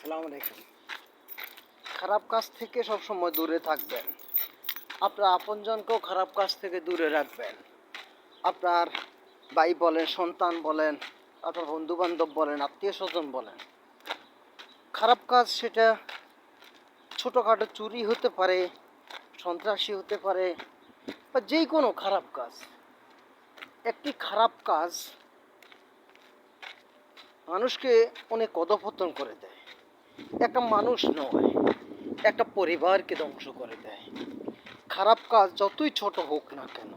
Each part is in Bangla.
আসসালামু আলাইকুম। খারাপ কাজ থেকে সবসময় দূরে থাকবেন। আপনার আপনজনকেও খারাপ কাজ থেকে দূরে রাখবেন। আপনার ভাই বলেন, সন্তান বলেন, আপনার বন্ধু বান্ধব বলেন আত্মীয় স্বজন বলেন। খারাপ কাজ সেটা ছোটোখাটো চুরি হতে পারে, সন্ত্রাসী হতে পারে, বা যে কোনো খারাপ কাজ। একটি খারাপ কাজ মানুষকে অনেক অধপতন করে দেয়। একটা মানুষ নয়, একটা পরিবারকে ধ্বংস করে দেয়। খারাপ কাজ যতই ছোট হোক না কেন,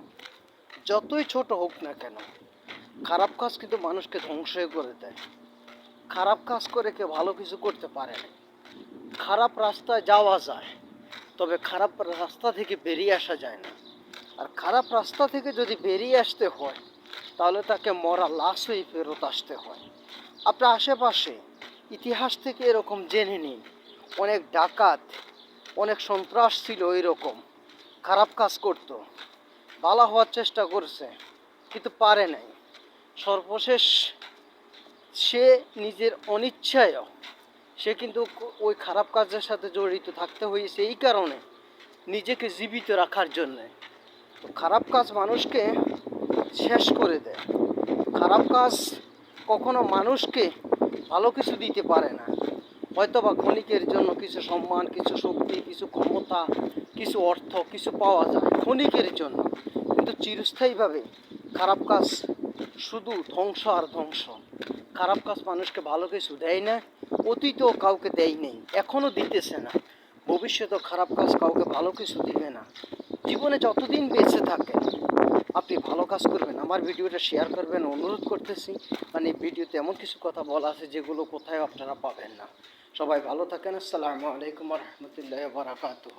যতই ছোট হোক না কেন, খারাপ কাজ কিন্তু মানুষকে ধ্বংস করে দেয়। খারাপ কাজ করে কেউ ভালো কিছু করতে পারে না। খারাপ রাস্তায় যাওয়া যায়, তবে খারাপ রাস্তা থেকে বেরিয়ে আসা যায় না। আর খারাপ রাস্তা থেকে যদি বেরিয়ে আসতে হয়, তাহলে তাকে মরা লাশ হয়ে ফেরত আসতে হয়। আপনার আশেপাশে ইতিহাস থেকে এরকম জেনে নিন অনেক ডাকাত, অনেক সন্ত্রাস ছিল এরকম খারাপ কাজ করত। ভালো হওয়ার চেষ্টা করছে, কিন্তু পারে নাই। সর্বশেষ সে নিজের অনিচ্ছায়ও সে কিন্তু ওই খারাপ কাজের সাথে জড়িত থাকতে হয়েছে এই কারণে নিজেকে জীবিত রাখার জন্যে। খারাপ কাজ মানুষকে শেষ করে দেয়। খারাপ কাজ কখনো মানুষকে ভালো কিছু দিতে পারে না। হয়তো বা ক্ষণিকের জন্য কিছু সম্মান, কিছু শক্তি, কিছু ক্ষমতা, কিছু অর্থ, কিছু পাওয়া যায় ক্ষণিকের জন্য। কিন্তু চিরস্থায়ীভাবে খারাপ কাজ শুধু ধ্বংস আর ধ্বংস। খারাপ কাজ মানুষকে ভালো কিছু দেয় না, অতীতও কাউকে দেয় নেই এখনও দিতেছে না। ভবিষ্যতেও খারাপ কাজ কাউকে ভালো কিছু দিবে না। জীবনে যতদিন বেঁচে থাকে আপনি ভালো কাজ করবেন, আমার ভিডিওটা শেয়ার করবেন, অনুরোধ করতেছি। মানে ভিডিওতে এমন কিছু কথা বলা আছে যেগুলো কোথায় আপনারা পাবেন না। সবাই ভালো থাকেন, আসসালামু আলাইকুম রহমতুল্লাহ বারাকাতুহ।